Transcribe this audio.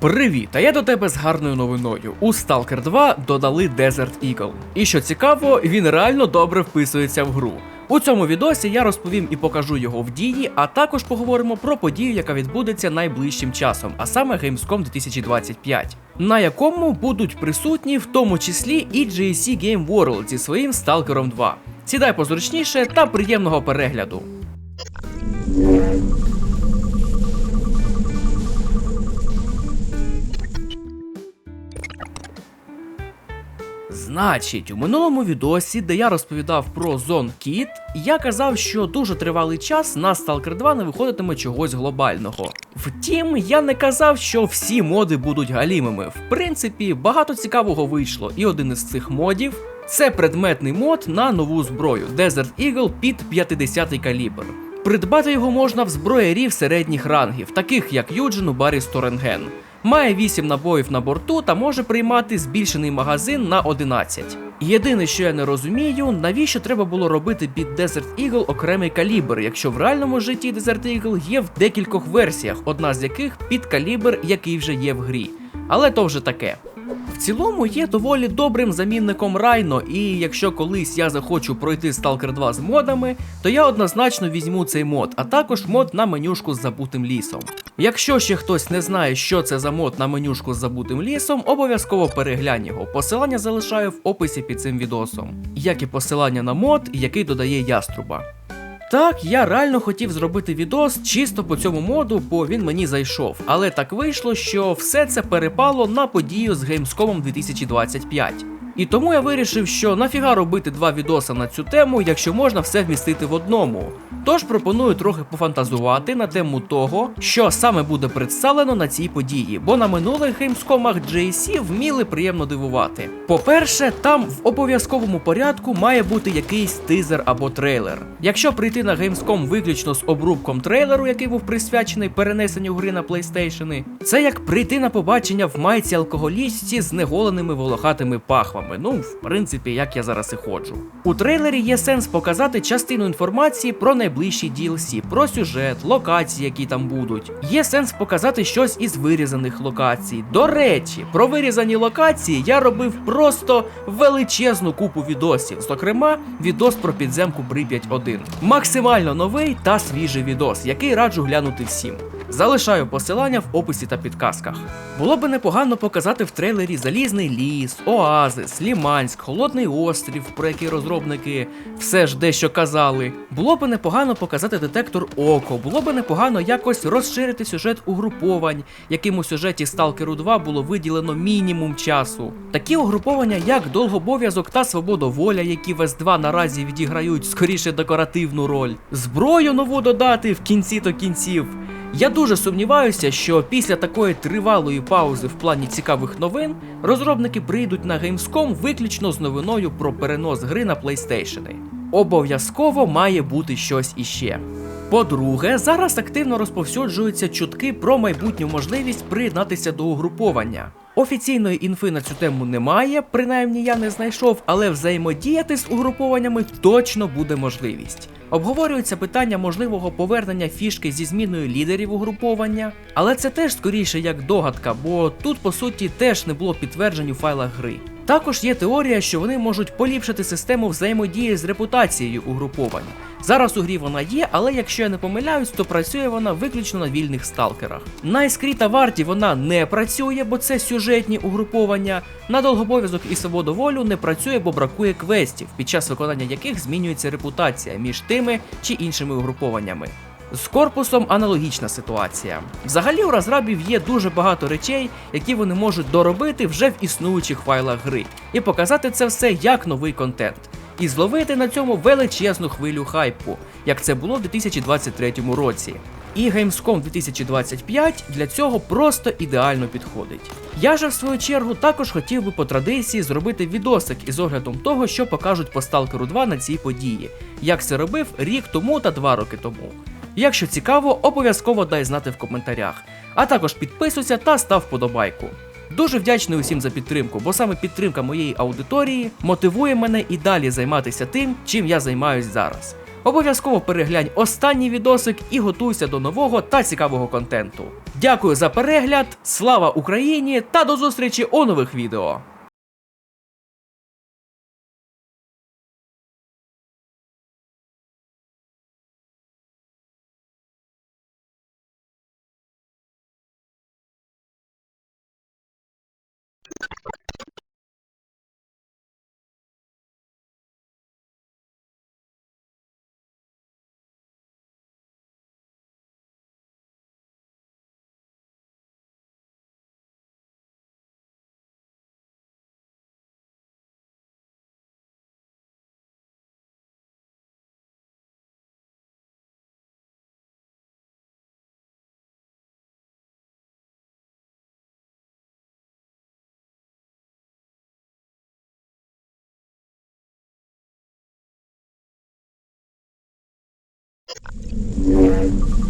Привіт! А я до тебе з гарною новиною. У Stalker 2 додали Desert Eagle. І що цікаво, він реально добре вписується в гру. У цьому відосі я розповім і покажу його в дії, а також поговоримо про подію, яка відбудеться найближчим часом, а саме Gamescom 2025, на якому будуть присутні в тому числі і GSC Game World зі своїм Stalker 2. Сідай позручніше та приємного перегляду. Значить, у минулому відосі, де я розповідав про Zone Kit, я казав, що дуже тривалий час на Stalker 2 не виходитиме чогось глобального. Втім, я не казав, що всі моди будуть галімими. В принципі, багато цікавого вийшло, і один із цих модів це предметний мод на нову зброю Desert Eagle під 50 калібр. Придбати його можна в зброярів середніх рангів, таких як Юджин у барі Сторенген. Має 8 набоїв на борту та може приймати збільшений магазин на 11. Єдине, що я не розумію, навіщо треба було робити під Desert Eagle окремий калібр, якщо в реальному житті Desert Eagle є в декількох версіях, одна з яких під калібр, який вже є в грі. Але то вже таке. В цілому є доволі добрим замінником Райно, і якщо колись я захочу пройти Stalker 2 з модами, то я однозначно візьму цей мод, а також мод на менюшку з забутим лісом. Якщо ще хтось не знає, що це за мод на менюшку з забутим лісом, обов'язково переглянь його. Посилання залишаю в описі під цим відосом, як і посилання на мод, який додає яструба. Так, я реально хотів зробити відос чисто по цьому моду, бо він мені зайшов. Але так вийшло, що все це перепало на подію з Gamescom 2025. І тому я вирішив, що нафіга робити два відоси на цю тему, якщо можна все вмістити в одному. Тож пропоную трохи пофантазувати на тему того, що саме буде представлено на цій події, бо на минулих геймскомах JC вміли приємно дивувати. По-перше, там в обов'язковому порядку має бути якийсь тизер або трейлер. Якщо прийти на Gamescom виключно з обрубком трейлеру, який був присвячений перенесенню гри на PlayStation, це як прийти на побачення в майці алкоголістці з неголеними волохатими пахвами. Ну, в принципі, як я зараз і ходжу. У трейлері є сенс показати частину інформації про найближчі DLC, про сюжет, локації, які там будуть. Є сенс показати щось із вирізаних локацій. До речі, про вирізані локації я робив просто величезну купу відосів. Зокрема, відос про підземку Прип'ять 1. Максимально новий та свіжий відос, який раджу глянути всім. Залишаю посилання в описі та підказках. Було би непогано показати в трейлері Залізний ліс, Оазис, Ліманськ, Холодний острів, про який розробники все ж дещо казали. Було би непогано показати детектор Око, було би непогано якось розширити сюжет угруповань, яким у сюжеті Сталкеру 2 було виділено мінімум часу. Такі угруповання, як Довгобов'язок та Свободоволя, які в С2 наразі відіграють скоріше декоративну роль, зброю нову додати в кінці то кінців. Я дуже сумніваюся, що після такої тривалої паузи в плані цікавих новин розробники прийдуть на Gamescom виключно з новиною про перенос гри на PlayStation. Обов'язково має бути щось іще. По-друге, зараз активно розповсюджуються чутки про майбутню можливість приєднатися до угруповання. Офіційної інфи на цю тему немає, принаймні я не знайшов, але взаємодіяти з угрупованнями точно буде можливість. Обговорюється питання можливого повернення фішки зі зміною лідерів угруповання, але це теж скоріше як догадка, бо тут по суті теж не було підтверджень у файлах гри. Також є теорія, що вони можуть поліпшити систему взаємодії з репутацією угруповань. Зараз у грі вона є, але якщо я не помиляюсь, то працює вона виключно на вільних сталкерах. На іскрі варті вона не працює, бо це сюжетні угруповання. На довгобов'язок і свободоволю не працює, бо бракує квестів, під час виконання яких змінюється репутація між тими чи іншими угрупованнями. З корпусом аналогічна ситуація. Взагалі у розрабів є дуже багато речей, які вони можуть доробити вже в існуючих файлах гри, і показати це все як новий контент. І зловити на цьому величезну хвилю хайпу, як це було в 2023 році. І Gamescom 2025 для цього просто ідеально підходить. Я же в свою чергу також хотів би по традиції зробити відосик із оглядом того, що покажуть по Stalker 2 на цій події, як це робив рік тому та два роки тому. Якщо цікаво, обов'язково дай знати в коментарях, а також підписуйся та став вподобайку. Дуже вдячний усім за підтримку, бо саме підтримка моєї аудиторії мотивує мене і далі займатися тим, чим я займаюсь зараз. Обов'язково переглянь останній відосик і готуйся до нового та цікавого контенту. Дякую за перегляд, слава Україні та до зустрічі у нових відео. time.